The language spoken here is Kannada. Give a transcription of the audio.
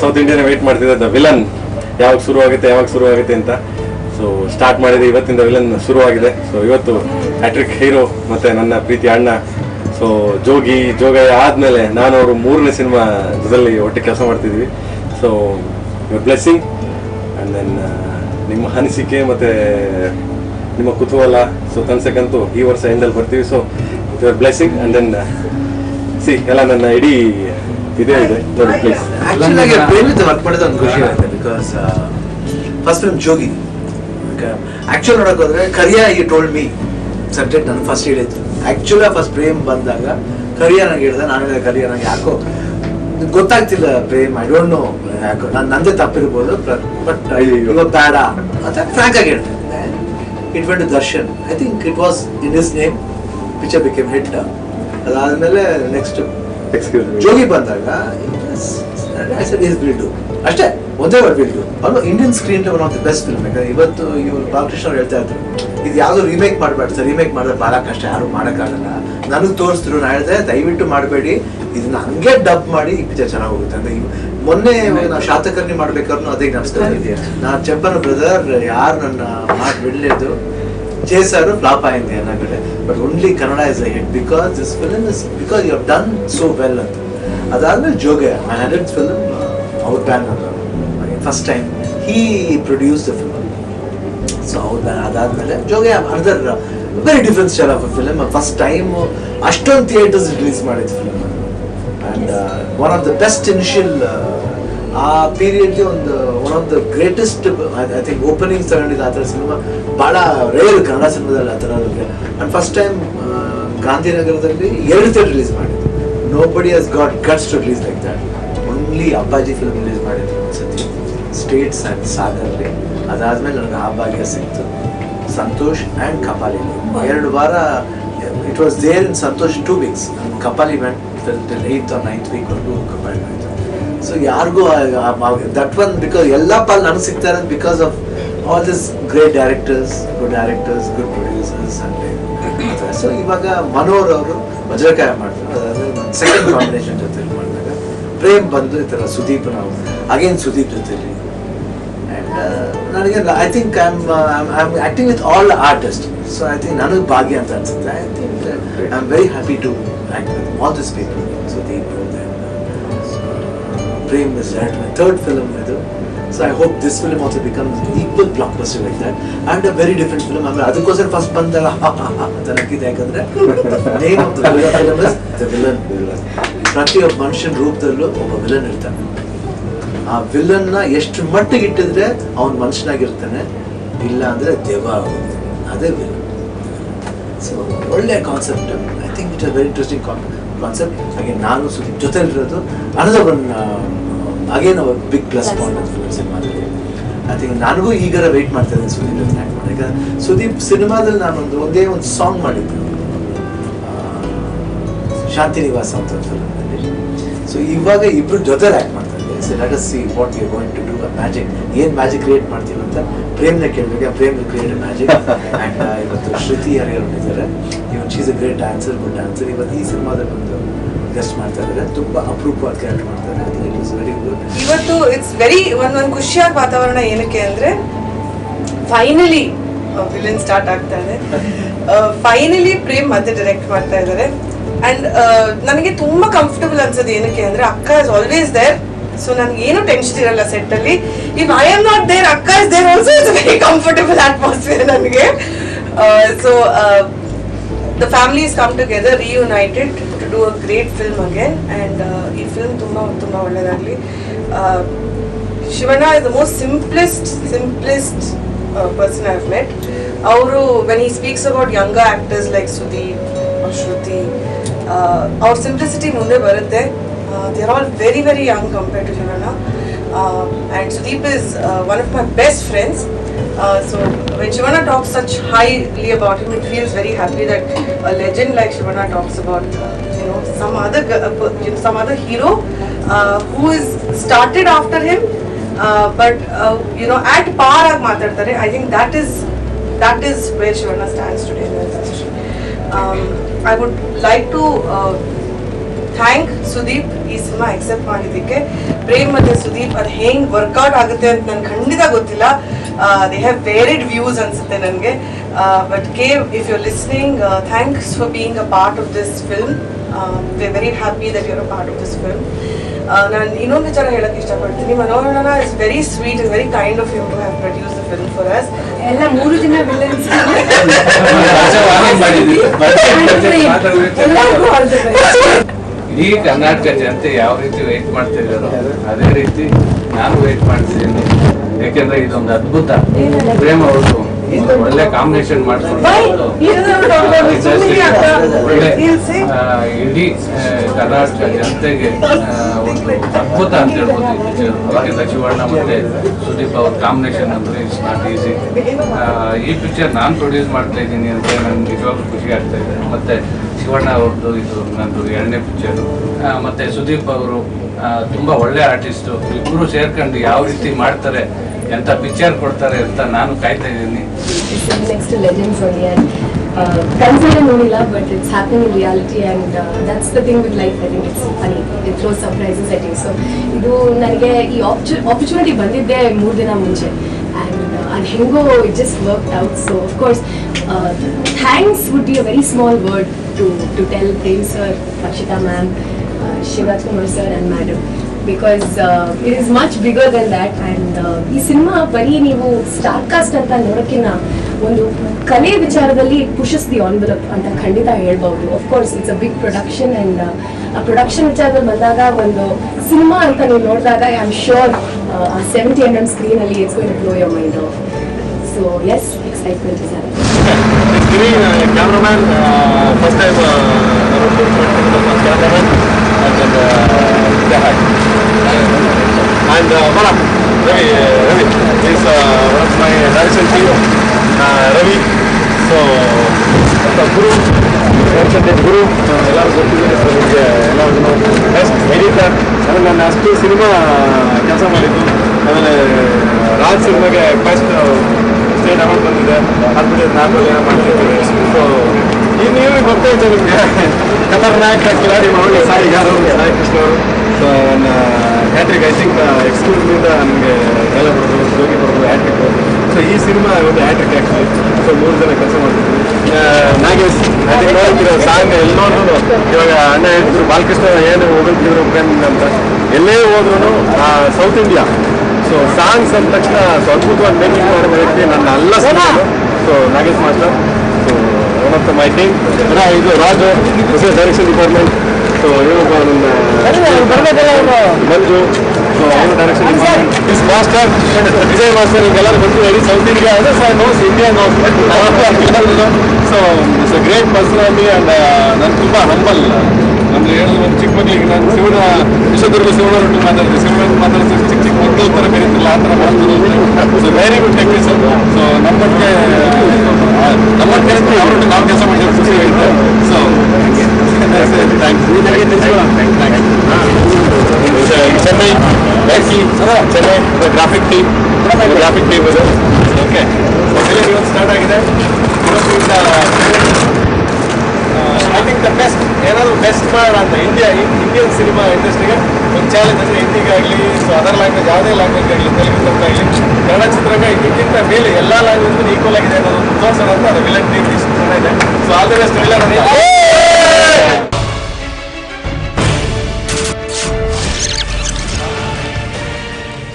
ಸೌತ್ ಇಂಡಿಯನ್ ವೇಟ್ ಮಾಡ್ತಿದ್ದ ವಿಲನ್ ಯಾವಾಗ ಶುರು ಆಗುತ್ತೆ ಯಾವಾಗ ಶುರು ಆಗುತ್ತೆ ಅಂತ. ಸೊ ಸ್ಟಾರ್ಟ್ ಮಾಡಿದೆ, ಇವತ್ತಿಂದ ವಿಲನ್ ಶುರುವಾಗಿದೆ. ಸೊ ಇವತ್ತು ಹ್ಯಾಟ್ರಿಕ್ ಹೀರೋ ಮತ್ತೆ ನನ್ನ ಪ್ರೀತಿ ಅಣ್ಣ. ಸೊ ಜೋಗಿ, ಜೋಗಯ್ಯ ಆದ್ಮೇಲೆ ನಾನು ಅವರು ಮೂರನೇ ಸಿನಿಮಾ ಜೊತೆಲಿ ಒಟ್ಟಿಗೆ ಕೆಲಸ ಮಾಡ್ತಿದ್ವಿ. So your blessing and then ನಿಮ್ಮ ಅನಿಸಿಕೆ ಮತ್ತೆ ನಿಮ್ಮ ಕುತೂಹಲ. ಸೊ ತನ್ಸಕ್ಕಂತೂ ಈ ವರ್ಷ ಎಂಡಲ್ಲಿ ಬರ್ತೀವಿ. So your blessing and then see ಎಲ್ಲ ನನ್ನ ಇಡೀ ಇದೇ ಇದೆ. ನೋಡಿ ಪ್ಲೀಸ್ ಆಕ್ಚುಲಿ ಆಗಿ ಪ್ರೇಮ್ ಜೊತೆ ವರ್ಕ್ ಮಾಡಿದ ಒಂದು ಖುಷಿ ಆಗುತ್ತೆ because first film Jogi. Actual ನೋಡಕ್ ಹೋದ್ರೆ Kariya he told me subject ನಾನು ಫಸ್ಟ್ ಹೇಳಿದ್ದು. ಆಕ್ಚುಲಿ ಫಸ್ಟ್ ಪ್ರೇಮ್ ಬಂದಾಗ ಕರಿಯಾ ನಂಗೆ ಹೇಳಿದೆ ನಾನು ಹೇಳಿದೆ ಕರಿಯಾ ನಂಗೆ ಯಾಕೋ ಗೊತ್ತಾಗ್ತಿಲ್ಲ ಪ್ರೇಮ್ ಐ ಡೋಂಟ್ ನೋ ಯಾಕೋ ನಾನು ನಂದೇ ತಪ್ಪಿರ್ಬೋದು ಬಟ್ ಬೇಡ ಅಂತ ಫ್ರ್ಯಾಂಕ್ ಆಗಿ ಹೇಳ್ತೇನೆ it went Darshan I think it was in his name picture became hit ಅದಾದಮೇಲೆ ನೆಕ್ಸ್ಟ್ ಜೋಗಿ ಬಂದಾಗ ಅಷ್ಟೇ ಒಂದೇ ವರ್ಡ್ ಬಿಲ್ಡು ಅವನು Indian screen one of the best film ಯಾಕಂದ್ರೆ ಇವತ್ತು ಇವರು ಬಾಲಕೃಷ್ಣ ಅವ್ರು ಹೇಳ್ತಾ ಇದ್ರು ಇದು ಯಾವ್ದು ರಿಮೇಕ್ ಮಾಡಬೇಡ ಸರ್ ರಿಮೇಕ್ ಮಾಡಿದ್ರೆ ಬಹಳ ಕಷ್ಟ ಯಾರು ಮಾಡೋಕ್ಕಾಗಲ್ಲ. ನನಗೆ ತೋರಿಸಿದ್ರು ನಾ ಹೇಳಿದೆ ದಯವಿಟ್ಟು ಮಾಡಬೇಡಿ. ಇದನ್ನ ಹಂಗೆ ಡಬ್ ಮಾಡಿ ಈ ಪಿಕ್ಚರ್ ಚೆನ್ನಾಗಿ ಹೋಗುತ್ತೆ ಅಂದ್ರೆ ಮೊನ್ನೆ ನಾವು ಶಾತಕರ್ಣಿ ಮಾಡ್ಬೇಕಾದ್ರೂ ಅದೇ ನಮಸ್ಕಾರ ಇದೆಯಾ ನಾ ಚೆಪ್ಪನ ಬ್ರದರ್ ಯಾರು ನನ್ನ ಮಾತು ಬಿಡಲಿದ್ದು చేశారు ఫ్లాప్ అయింది అన్నగడే but only Kannada is hit because this film is because you done so well ಅಂತ ಅದಾದ್ಮೇಲೆ ಜೋಗೆ ಮೈ ಹಂಡ್ರೆಡ್ ಫಿಲ್ಮ್ ಅವ್ರ banner first time he produce the film so ಅವ್ರ ಬ್ಯಾನ್ ಅದಾದ್ಮೇಲೆ ಜೋಗೆ another very different style of film first time ಅಷ್ಟೊಂದು ಥಿಯೇಟರ್ಸ್ ರಿಲೀಸ್ ಮಾಡಿದ film and one of the best initial ಆ ಪೀರಿಯಡ್ಗೆ ಒಂದು one of the greatest I think opening ತಗೊಂಡಿದ್ದು ಆ ಥರ ಸಿನಿಮಾ ಭಾಳ ರೇರ್ ಕನ್ನಡ ಸಿನಿಮಾದಲ್ಲಿ ಆ ಥರ ಅಂಡ್ ಫಸ್ಟ್ ಟೈಮ್ ಗಾಂಧಿನಗರದಲ್ಲಿ ಎರಡು ಥರ ರಿಲೀಸ್ ಮಾಡಿದ್ದು nobody has got guts to release like that only Appaji film release ಮಾಡಿದ್ರು ಒಂದ್ಸತಿ ಸ್ಟೇಟ್ಸ್ ಆ್ಯಂಡ್ ಸಾಗರ್ಲಿ ಅದಾದಮೇಲೆ ನನಗೆ ಆ ಭಾಗ್ಯ ಸಿಕ್ತು. ಸಂತೋಷ್ ಆ್ಯಂಡ್ ಕಪಾಲಿ ಎರಡು ವಾರ it was there in Santosh two weeks Kapali till eighth or ninth week ವರೆಗೂ ಕಪಾಲಿ ಸೊ ಯಾರಿಗೂ ದಟ್ ಒನ್ ಬಿಕಾಸ್ ಎಲ್ಲ ಪಾಲ್ ನನಗೆ ಸಿಗ್ತಾರೆ because of all this great directors good directors good producers ಅಂತ ಸೊ ಇವಾಗ ಮನೋಹರ್ ಅವರು ವಜ್ರಕಾಯ ಮಾಡ್ತಾರೆ. ಸೆಕೆಂಡ್ ಕಾಂಬಿನೇಷನ್ ಜೊತೆ ಮಾಡಿದಾಗ ಪ್ರೇಮ್ ಬಂದು ಈ ಥರ ಸುದೀಪ್ ನಾವು ಅಗೇನ್ ಸುದೀಪ್ ಜೊತೆಲಿ. ಆ್ಯಂಡ್ ನನಗೆ I think I am I am acting with all artist so I think ನನಗೆ ಭಾಗ್ಯ ಅಂತ ಅನ್ಸುತ್ತೆ. I think I am very happy to act with all this people Sudeep Prem is third film ಇದು. So I hope this film also becomes equal blockbuster like that and a very different film ಆಮೇಲೆ ಅದಕ್ಕೋಸ್ಕರ ಫಸ್ಟ್ ಬಂದಲ್ಲ ಅಂತ ನಕ್ಕಿದೆ ಯಾಕಂದ್ರೆ name of the film is the villain ಪ್ರತಿಯೊಬ್ಬ ಮನುಷ್ಯನ ರೂಪದಲ್ಲೂ ಒಬ್ಬ ವಿಲನ್ ಇರ್ತಾನೆ. ಆ ವಿಲನ್ನ ಎಷ್ಟು ಮಟ್ಟಿಗೆ ಇಟ್ಟಿದ್ರೆ ಅವನ್ ಮನುಷ್ಯನಾಗಿರ್ತಾನೆ? ಇಲ್ಲ ಅಂದ್ರೆ ದೆವ್ವ ಆಗುತ್ತೆ ಅದೇ ವಿಲನ್ ಸೊ ಒಳ್ಳೆ concept I think it's a very interesting concept ಹಾಗೆ ನಾನು Sudeep ಜೊತೆಲಿರೋದು another one again our big plus point film ಸಿನಿಮಾದಲ್ಲಿ ಐ ಥಿಂಕ್ ನನಗೂ ಈಗರ ವೆಯ್ಟ್ ಮಾಡ್ತಾ ಇದ್ದೀನಿ ಸುದೀಪ್ ಜೊತೆ ಆ್ಯಕ್ಟ್ ಮಾಡಿ ಯಾಕಂದ್ರೆ ಸುದೀಪ್ ಸಿನಿಮಾದಲ್ಲಿ ನಾನೊಂದು ಒಂದೇ ಒಂದು ಸಾಂಗ್ ಮಾಡಿದ್ದು. ಆ, ಶಾಂತಿ ನಿವಾಸ ಅಂತ ಫಿಲ್ಮಲ್ಲಿ ಸೊ ಇವಾಗ ಇಬ್ಬರು ಜೊತೆ act so let us see what you going to do a magic ಏನು ಮ್ಯಾಜಿಕ್ ಕ್ರಿಯೇಟ್ ಮಾಡ್ತೀವಿ ಅಂತ ಪ್ರೇಮ್ನ ಕೇಳಬೇಕು ಪ್ರೇಮ್ ಕ್ರಿಯೇಟ್ ಮ್ಯಾಜಿಕ್ ಆ್ಯಂಡ್ ಇವತ್ತು ಶ್ರುತಿ ಯಾರು ಇದ್ದಾರೆ even she's a great dancer good dancer ಇವತ್ತು ಈ ಸಿನಿಮಾದಲ್ಲಿ ಒಂದು ಗೆಸ್ಟ್ ಮಾಡ್ತಾ ಇದ್ದಾರೆ. ತುಂಬ ಅಪರೂಪವಾದ ಕ್ಯಾರೆಕ್ಟರ್ ಮಾಡ್ತಾರೆ ಇಟ್ ಇಸ್ ವೆರಿ ಗುಡ್ ಇವತ್ತು ಇಟ್ಸ್ ವೆರಿ ಒಂದೊಂದು ಒಂದ್ ಖುಷಿಯಾದ ವಾತಾವರಣ ಏನಕ್ಕೆ ಅಂದರೆ ಫೈನಲಿ ವಿಲನ್ ಸ್ಟಾರ್ಟ್ ಆಗ್ತಾ ಇದೆ. ಫೈನಲಿ ಪ್ರೇಮ್ ಮತ್ತೆ ಡೈರೆಕ್ಟ್ ಮಾಡ್ತಾ ಇದ್ದಾರೆ. ಅಂಡ್ ನನಗೆ ತುಂಬಾ ಕಂಫರ್ಟಬಲ್ ಅನ್ಸೋದು ಏನಕ್ಕೆ ಅಂದ್ರೆ ಅಕ್ಕ ಇಸ್ ಆಲ್ವೇಸ್ ದೇರ್ ಸೊ ನನ್ಗೆ ಏನು ಟೆನ್ಷನ್ ಇರಲ್ಲ ಸೆಟ್ ಅಲ್ಲಿ. If I am not there ಅಕ್ಕ is there also it's very comfortable atmosphere ನನಗೆ. So the family is come together reunited to do a great film again and ಈ ಫಿಲ್ಮ್ ತುಂಬ ತುಂಬ ಒಳ್ಳೆಯದಾಗಲಿ Shivanna is the most simplest simplest person I met ಅವರು when he speaks about young actors like Sudeep Shruti ಅವ್ರ ಸಿಂಪ್ಲಿಸಿಟಿ ಮುಂದೆ ಬರುತ್ತೆ. Uh, They're all very, very young compared to Shivana, Uh, and Sudeep is uh, one of my best friends. Uh, so when Shivana talks such highly about him, it feels very happy that a legend like Shivana talks about uh, you know some other you know, some other hero who is started after him, but you know at par matartare. I think that is that is where Shivana stands today in the. Um, I would like to thank Sudeep ಈ ಸಿನಿಮಾ ಎಕ್ಸೆಪ್ಟ್ ಮಾಡಿದ್ದಕ್ಕೆ. ಪ್ರೇಮ್ ಮತ್ತೆ ಸುದೀಪ್ ಅದು ಹೆಂಗ್ ವರ್ಕೌಟ್ ಆಗುತ್ತೆ ಅಂತ ನನ್ಗೆ ಖಂಡಿತ ಗೊತ್ತಿಲ್ಲ. ದೇ ಹ್ಯಾವ್ ವೇರಿಡ್ ವ್ಯೂಸ್ ಅನ್ಸುತ್ತೆ ನನಗೆ. But cave if you listening thanks for being a part of this film we very happy that you're a part of this film ನಾನು ಇನ್ನೊಂದು ವಿಚಾರ ಹೇಳಕ್ಕೆ ಇಷ್ಟಪಡ್ತೀನಿ. ಮನೋರಣ is very sweet is very kind of you to have produce the film for us ಎಲ್ಲ ಮೂರು ದಿನ ವಿಲನ್ಸ್ ಎಲ್ಲರಿಗೂ ಆಲ್ ದ ಬೆಸ್ಟ್ ಇಡೀ ಕರ್ನಾಟಕ ಜನತೆ ಯಾವ ರೀತಿ ವೆಯ್ಟ್ ಮಾಡ್ತಿದ್ದಾರೋ ಅದೇ ರೀತಿ ನಾನು ವೇಟ್ ಮಾಡ್ತಿದ್ದೀನಿ ಯಾಕೆಂದ್ರೆ ಇದೊಂದು ಅದ್ಭುತ ಪ್ರೇಮ್ ಅವ್ರದ್ದು ಒಳ್ಳೆ ಕಾಂಬಿನೇಷನ್ ಒಳ್ಳೆ ಇಡೀ ಕರ್ನಾಟಕ ಜನತೆಗೆ ಒಂದು ಅದ್ಭುತ ಅಂತ ಹೇಳ್ಬೋದು. ಯಾಕೆಂದ್ರೆ ಶಿವಣ್ಣ ಮತ್ತೆ ಸುದೀಪ್ ಅವ್ರ ಕಾಂಬಿನೇಷನ್ ಅಂದ್ರೆ ಇಟ್ಸ್ ನಾಟ್ ಈಸಿ ಈ ಪಿಕ್ಚರ್ ನಾನು ಪ್ರೊಡ್ಯೂಸ್ ಮಾಡ್ತಾ ಇದ್ದೀನಿ ಅಂತ ನನ್ಗೆ ನಿಜವಾಗ್ಲೂ ಖುಷಿ ಆಗ್ತಾ ಇದೆ. ಮತ್ತೆ ಶಿವಣ್ಣ ಅವ್ರದ್ದು ಇದು ನಂದು ಎರಡನೇ ಪಿಕ್ಚರು ಮತ್ತೆ ಸುದೀಪ್ ಅವರು ತುಂಬಾ ಒಳ್ಳೆ ಆರ್ಟಿಸ್ಟು ಇಬ್ಬರು ಸೇರ್ಕೊಂಡು ಯಾವ ರೀತಿ ಮಾಡ್ತಾರೆ ಎಂತ ಪಿಕ್ಚರ್ ಕೊಡ್ತಾರೆ ಅಂತ ನಾನು ಕಾಯ್ತಾ ಇದ್ದೀನಿ. Next uh, but it's reality and that's the thing ಇದು ನನಗೆ ಈ ಆಪರ್ಚುನಿಟಿ ಬಂದಿದ್ದೆ ಮೂರು ದಿನ ಮುಂಚೆ. ಆ್ಯಂಡ್ ಅದು ಹೆಂಗೋ it just work out so of course thanks would be a very small word to to tell Prem sir Rakshita ma'am Shivaraj Kumar sir and madam because it is much bigger then that and ಈ ಸಿನಿಮಾ ಬರೀ ನೀವು ಸ್ಟಾರ್ ಕಾಸ್ಟ್ ಅಂತ ನೋಡೋಕ್ಕಿಂತ ಒಂದು ಕಲೆ ವಿಚಾರದಲ್ಲಿ ಪುಷಸ್ ದಿ ಆನ್ವೆಲಪ್ ಅಂತ ಖಂಡಿತ ಹೇಳ್ಬೋದು of course it's a big production and ಆ ಪ್ರೊಡಕ್ಷನ್ ವಿಚಾರದಲ್ಲಿ ಬಂದಾಗ ಒಂದು ಸಿನಿಮಾ ಅಂತ ನೀವು ನೋಡಿದಾಗ I am sure seventy M M ಸ್ಕ್ರೀನಲ್ಲಿ it's going blow your mind so as excitement is first time time uh, around 2020, first cameraman, and uh, Dehak. And uh, Mala, Ravi, uh, Ravi is uh, one of my direction team, uh, Ravi. So, the Guru, direction Guru, ಎಲ್ಲರೂ ಬೆಸ್ಟ್ ಎಡಿಟರ್ ಆಮೇಲೆ ನಾನು ಅಷ್ಟು ಸಿನಿಮಾ ಕೆಲಸ ಮಾಡಿದ್ದು ಆಮೇಲೆ ರಾಜ್ ಸಿನಿಮಾಗೆ ಫಸ್ಟ್ ಸ್ಟೇಟ್ ಅವಾರ್ಡ್ ಬಂದಿದೆ ಅದು ನಾಲ್ಕು ಜನ ಮಾಡ್ತಿದ್ದೀವಿ ಸೊ ಇನ್ನು ಇವ್ರಿಗೆ ಗೊತ್ತಾಯ್ತು ನಿಮಗೆ. ಖತರ್ನಾಕ್ ಕಿಲಾಡಿ ಮಾಡಿ ಸಾಯಿಗಾರು ಸಾಯಿ ಕೃಷ್ಣ ಅವರು ಸೊ ನನ್ನ ಹ್ಯಾಟ್ರಿಕ್ ಐ ಥಿಂಕ್ ಎಕ್ಸ್ಕ್ಲೂಸಿವ್ನಿಂದ ನನಗೆ ಎಲ್ಲ ಬರೋದು, ಜೋಗಿ ಬರೋದು ಹ್ಯಾಟ್ರಿಕ್ ಸೊ ಈ ಸಿನಿಮಾ ಒಂದು ಹ್ಯಾಟ್ರಿಕ್ ಆ್ಯಕ್ಚುಲಿ ಸೊ ಮೂರು ಜನ ಕೆಲಸ ಮಾಡ್ತೀವಿ ನಾಗೇಶ್ ಥಿಂಕ್ ನೋಡ್ತಿರೋ ಸಾಂಗ್ ಎಲ್ಲಿ ನೋಡಿದ್ರು ಇವಾಗ ಅಣ್ಣ ಹೇಳ್ತಿದ್ರು, ಬಾಲಕೃಷ್ಣ, ಏನು ಹೋಗಿದ್ರು ಫ್ರೆಂಡ್ ಅಂತ. ಎಲ್ಲೇ ಹೋದ್ರು ಸೌತ್ ಇಂಡಿಯಾ ಸೊ ಸಾಂಗ್ಸ್ ಅಂದ ತಕ್ಷಣ ಸೊ ಅದ್ಭುತವಾದ ಮೇಕಿಂಗ್ ಮಾಡಿದ ವ್ಯಕ್ತಿ ನನ್ನ ಎಲ್ಲ ಸಿನಿಮಾನು ಸೊ ನಾಗೇಶ್ ಮಾಸ್ಟರ್. ಸೊ ಮಾಹಿತಿ ಇದು ರಾಜು ಹೊಸ ಡೈರೆಕ್ಷನ್ ಡಿಪಾರ್ಟ್ಮೆಂಟ್ ಸೊ ಏನಪ್ಪ ನನ್ನ ಮಂಜು ಸೊ ಅವನು direction is master Vijay master ಈಗೆಲ್ಲರೂ ಬಂದು ಹೇಳಿ ಸೌತ್ ಇಂಡಿಯಾ ಅಂದರೆ so knows India knows so it's a great personality and ನಾನು ತುಂಬ ಹಂಬಲ್ ಹೇಳಿದ್ರು ಒಂದು ಚಿಕ್ಕ ಮಕ್ಕಳಿಗೆ ನಾನು ಶಿವನ ವಿಶ್ವದುರ್ಗ ಶಿವನ ರೊಟ್ಟಿ ಮಾತಾಡ್ತೀನಿ ಶಿವನ ಮಾತಾಡ್ತೀನಿ ಚಿಕ್ಕ ಚಿಕ್ಕ ಮಕ್ಕಳು ಥರ ಬೆರೀತಿಲ್ಲ ಆ ಥರ ಮಾಡ್ತಾರೆ so very good technician so ನಮ್ಮೊಟ್ಟಿಗೆ ನಮ್ಮೊಟ್ಟಿಗೆ ಅವರೊಟ್ಟು ನಾವು ಕೆಲಸ ಮಾಡಿದ್ರೆ ಖುಷಿ ಆಗುತ್ತೆ. So Chennai Chennai graphic team graphic team okay start ಆಗಿದೆ. ದ ಬೆಸ್ಟ್ ಏನಾದ್ರು ಬೆಸ್ಟ್ ಮಾಡೋಣ ಅಂತ ಇಂಡಿಯಾ ಇಂಡಿಯನ್ ಸಿನಿಮಾ ಇಂಡಸ್ಟ್ರಿಗೆ ಒಂದು ಚಾಲೆಂಜ್ ಅಂದರೆ ಹಿಂದಿಗಾಗಲಿ ಸೊ ಅದರ್ ಲ್ಯಾಂಗ್ವೇಜ್ ಯಾವುದೇ ಲ್ಯಾಂಗ್ವೇಜ್ ಆಗಲಿ, ತೆಲುಗು ಆಗಲಿ, ಕನ್ನಡ ಚಿತ್ರರಂಗ ಇದಕ್ಕಿಂತ ಮೇಲೆ ಎಲ್ಲ ಲ್ಯಾಂಗ್ವೇಜ್ ಈಕ್ವಲ್ ಆಗಿದೆ ಅನ್ನೋದು ತೋರಿಸೋಣ ಅಂತ ಅದು ವಿಲನ್ ಟೀಮ್ ಇಷ್ಟು ಇದೆ. ಸೊ ಆಲ್ ದ ಬೆಸ್ಟ್ ಎಲ್ಲ